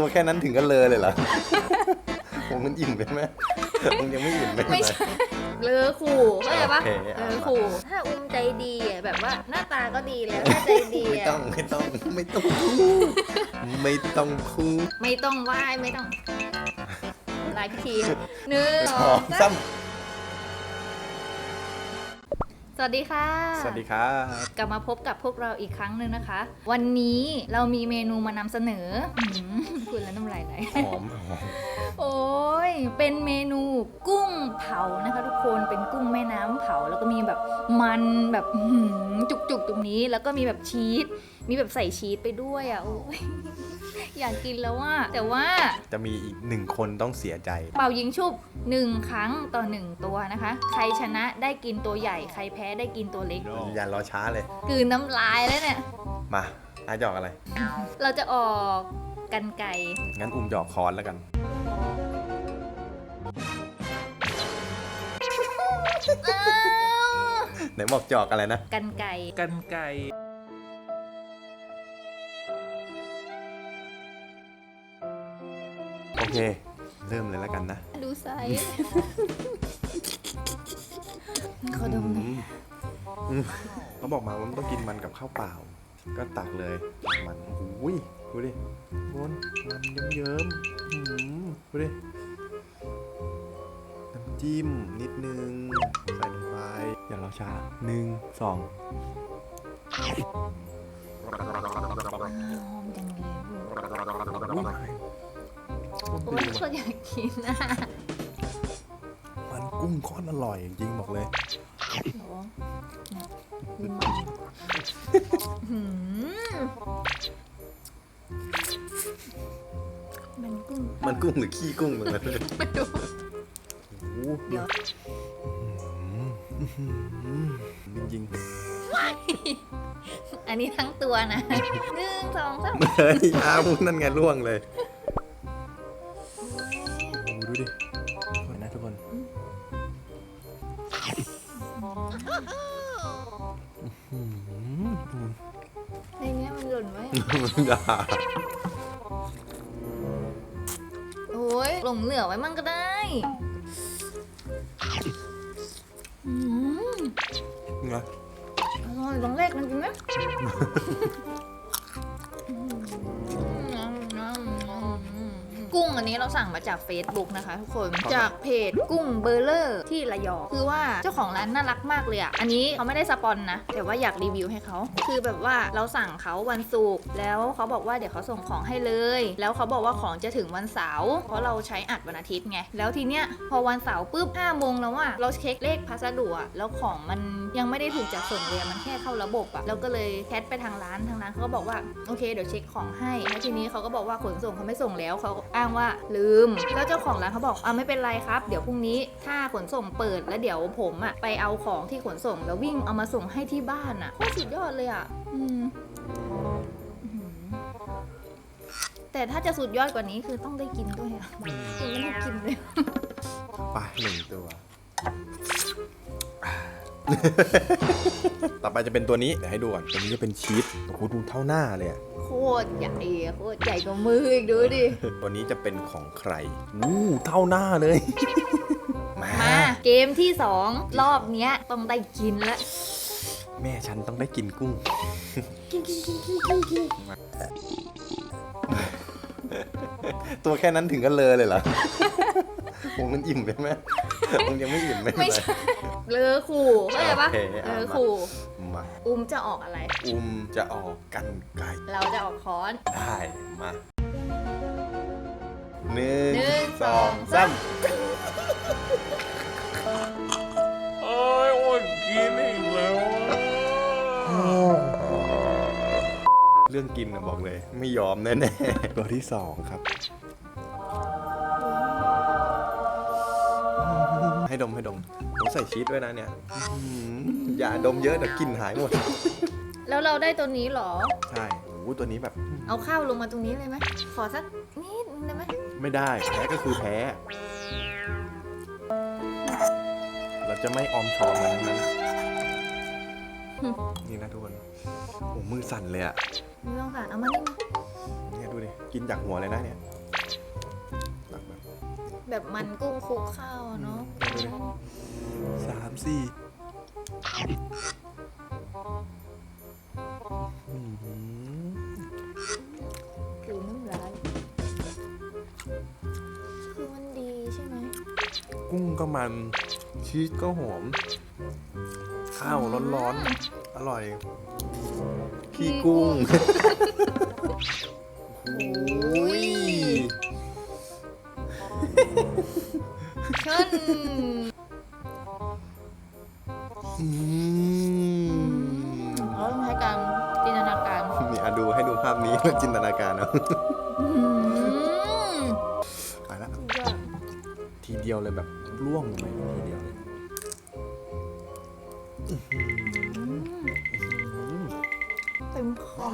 ตัวแค่นั้นถึงก็เลอเลยเหรอ ผมมันอิ่มไปไหมผมยังไม่อิ่มเลยไม่ใช่ เลอขู่เข้าใจปะโอเคเลเอาอมาขู่ถ้าอุ้มใจดีอะแบบว่าหน้าตาก็ดีแล้วถ้าใจดีไม่อะต้องไม่ต้องไม่ต้องพูดไม่ต้องพูดไม่ต้องไหว้ไม่ต้องลายพิธีหนึ่งสสอองงสาสามมส วัสดีค่ะ สวัสดีครับ กลับมาพบกับพวกเราอีกครั้งหนึ่งนะคะ วันนี้เรามีเมนูมานำเสนอหืมพูดแล้วน้ำลายไหลหอมหอมโอ้ยเป็นเมนูกุ้งเผานะคะทุกคนเป็นกุ้งแม่น้ำเผา แล้วก็มีแบบมันแบบอื้อหือจุกๆตรงนี้ แล้วก็มีแบบชีส มีแบบใส่ชีสไปด้วยอะโอ้ยอยากกินแล้วว่าแต่ว่า จะมีอีกหนึ่งคนต้องเสียใจ เป่ายิงชุบหนึ่งครั้งต่อหนึ่งตัวนะคะ ใครชนะได้กินตัวใหญ่ ใครแพ้ได้กินตัวเล็ก อย่ารอช้าเลยกลืนน้ำลายแล้วเนี่ย มาอาจอกอะไร เราจะออกกันไก่ งั้นอุ้มหยอกคอนแล้วกันอ้าวไหนบอกจอกอะไรนะ กันไก่ กันไก่ เค เริ่มเลยแล้วกันนะ ดูไซส์ขอดมหน่อยอืมเขาบอกมาว่ามันต้องกินมันกับข้าวเปล่า ก็ตักเลยมันโอ้ยดูดิวนมันเยิ้มๆอื้อหือดูดิน้ำจิ้มนิดนึงใส่ลงไปอย่ารอช้าหนึ่งสองหอมจังเลยอุ๊ย โอ้ยก็อยากกินอะมันกุ้งโคตรอร่อยจริงๆบอกเลยหรอหืมมันกุ้งมันกุ้งหรือขี้กุ้งเลยไม่รู้โอ้โหเดี๋ยวจริงอันนี้ทั้งตัวนะหนึ่งสองสามๆเฮ้ยอ้าวนั่นไงล่วงเลย ในเนี้ยมันหล่นไว้อย่าโอ้ยหลงเหลือไว้มั่งก็ได้อืมไงอร่อยลองแรกมันกินไหม สั่งมาจาก Facebook นะคะทุกคนจากเพจกุ้งเบอร์เลอร์ที่ระยองคือว่าเจ้าของร้านน่ารักมากเลยอะอันนี้เขาไม่ได้สปอนนะ แต่ว่าอยากรีวิวให้เขา คือแบบว่าเราสั่งเขาวันศุกร์แล้วเขาบอกว่าเดี๋ยวเขาส่งของให้เลย แล้วเขาบอกว่าของจะถึงวันเสาร์เพราะเราใช้อัดวันอาทิตย์ไงแล้วทีเนี้ยพอวันเสาร์ปุ๊บ5โมงแล้วอะเราเช็คเลขพัสดุอะแล้วของมันยังไม่ได้ถูกจัดส่งเลยอะมันแค่เข้าระบบอะเราก็เลยแคทไปทางร้านทางร้านเขาก็บอกว่าโอเคเดี๋ยวเช็คของให้แล้วทีนี้เขาก็บอกว่าขนส่งเขาไม่ส่งแล้วเขาอ้างว่าลืมแล้วเจ้าของร้านเขาบอกอ่าไม่เป็นไรครับ เดี๋ยวพรุ่งนี้ถ้าขนส่งเปิดแล้วเดี๋ยวผมอะไปเอาของที่ขนส่งแล้ววิ่งเอามาส่งให้ที่บ้านอะโคตรสุดยอดเลยอะอืมแต่ถ้าจะสุดยอดกว่านี้คือต้องได้กินด้วยอะคือไม่ได้กินเลยไปหนึ่งตัว ต่อไปจะเป็นตัวนี้เดี๋ยวให้ดูก่อนตัวนี้จะเป็นชีสโอ้โหดูเท่าหน้าเลยอะโคตรใหญ่อะโคตรใหญ่กว่ามืออีกดูดิตัวนี้จะเป็นของใครอู้เท่าหน้าเลย มามาเกมที่2รอบเนี้ยต้องได้กินแล้วแม่ฉันต้องได้กินกุ้ง ตัวแค่นั้นถึงก็เลอเลยเหรอ ผมมันอิ่มไปไหมผมยังไม่อิ่มไม่เป็นไม่ไร ใช่เลอขู่เข้าใจปะโอเคเลเอาอมาขู่มาอุ้มจะออกอะไร อุ้มจะออกกันไก่เราจะออกค้อน ได้มาหนึ่งหนึ่งสองสองสามโรื่องกินนะบอกเลย ไม่ยอมแน่ๆตัวที่สองครับ ให้ดมให้ดมผมใส่ชีสด้วยนะเนี่ยอื้อหืออย่าดมเยอะเดี๋ยวกลิ่นหายหมด แล้วเราได้ตัวนี้เหรอ ใช่โอ้โหตัวนี้แบบเอาข้าวลงมาตรงนี้เลยไหม ขอสักนิดนึงได้ไหมไม่ได้แพ้ก็คือแพ้ เราจะไม่ออมชอมมันทั้งนั้น นี่นะทุกคนโอ้มือสั่นเลยอะ ไม่ต้องการเอามานี่มาเนี่ยดูดิกินจากหัวเลยนะเนี่ยแบบมันกุ้งคลุกข้าวอะเนาะสามสี่อืมคือน้ำลายคือมันดีใช่ไหมกุ้งก็มันชีสก็หอมข้าวร้อนๆอร่อย พี่กุ้งโอ้ยเชิญอืมเราต้องใช้การจินตนาการนี่อะดูให้ดูภาพนี้แล้วจินตนาการเอาอืมไปละสุดยอดทีเดียวเลยแบบร่วงลงไปทีเดียวเลยอื้อหือ ทุ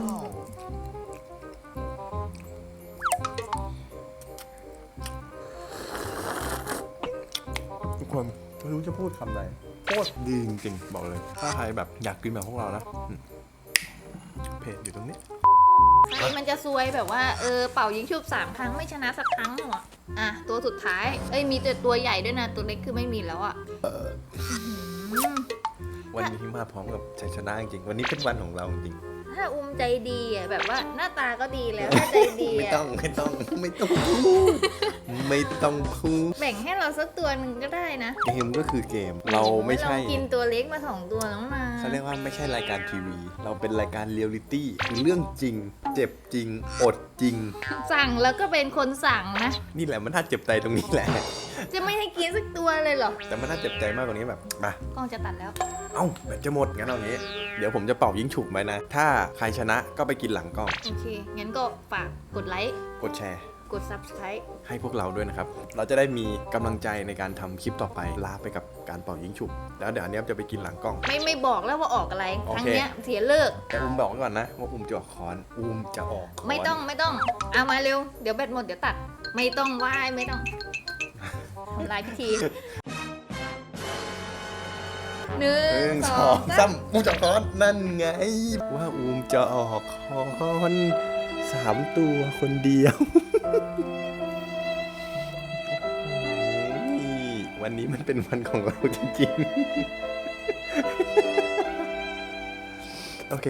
กคนไม่รู้จะพูดคำไหนโคตรดีจริงๆ บอกเลย ถ้าใครแบบอยากกินแบบพวกเรานะอืมเพจอยู่ตรงนี้ ใครมันจะซวยแบบว่าเออเป่ายิงชุบสามครั้งไม่ชนะสักครั้งหรออะตัวสุดท้ายเอ้ยมีแต่ตัวใหญ่ด้วยนะ ตัวเล็กคือไม่มีแล้วอะอื้อหือวันนี้มาพร้อมกับชัยชนะจริงๆวันนี้เป็นวันของเราจริง ถ้าอุ้มใจดีอะแบบว่าหน้าตาก็ดีแล้วถ้าใจดีไม่อะต้องไม่ต้องไม่ต้องพูดไม่ต้องพูดแบ่งให้เราสักตัวหนึ่งก็ได้นะเกมก็คือเกมเราไม่ใช่ เรากินตัวเล็กมาสองตัวแล้วนะเขาเรียกว่าไม่ใช่รายการทีวี เราเป็นรายการเรียลลิตี้คือเรื่องจริง เจ็บจริง อดจริง สั่งแล้วก็เป็นคนสั่งนะนี่แหละมันน่าเจ็บใจตรงนี้แหละ จะไม่ให้กินสักตัวเลยเหรอแต่มันน่าเจ็บใจมากกว่านี้แบบมากล้องจะตัดแล้ว เอ้าแบตจะหมดงั้นเอางี้ เดี๋ยวผมจะเป่ายิงฉุบไปนะ ถ้าใครชนะก็ไปกินหลังกล้อง โอเค งั้นก็ฝากกดไลค์ กดแชร์ กด subscribe ให้พวกเราด้วยนะครับ เราจะได้มีกำลังใจในการทำคลิปต่อไปลาไปกับการเป่ายิงฉุบแล้วเดี๋ยวอันเนี้ยจะไปกินหลังกล้อง ไม่ไม่บอกแล้วว่าออกอะไร โอครั้งเคเนี้ยเสียเลิก แต่อุ้มบอกไว้ก่อนนะว่าอุ้มจะออกคอนอุ้มจะออกคอนไม่ต้องไม่ต้อง เอามาเร็ว เดี๋ยวแบตหมดเดี๋ยวตัด ไม่ต้องไหว้ไม่ต้องทำลายพิธี หนึ่หนึ่งงสสอองงสามอูมจะออกคอนนั่นไง ว่าอูมจะออกคอนสามตัวคนเดียว นี่วันนี้มันเป็นวันของเราจริงๆ โอเค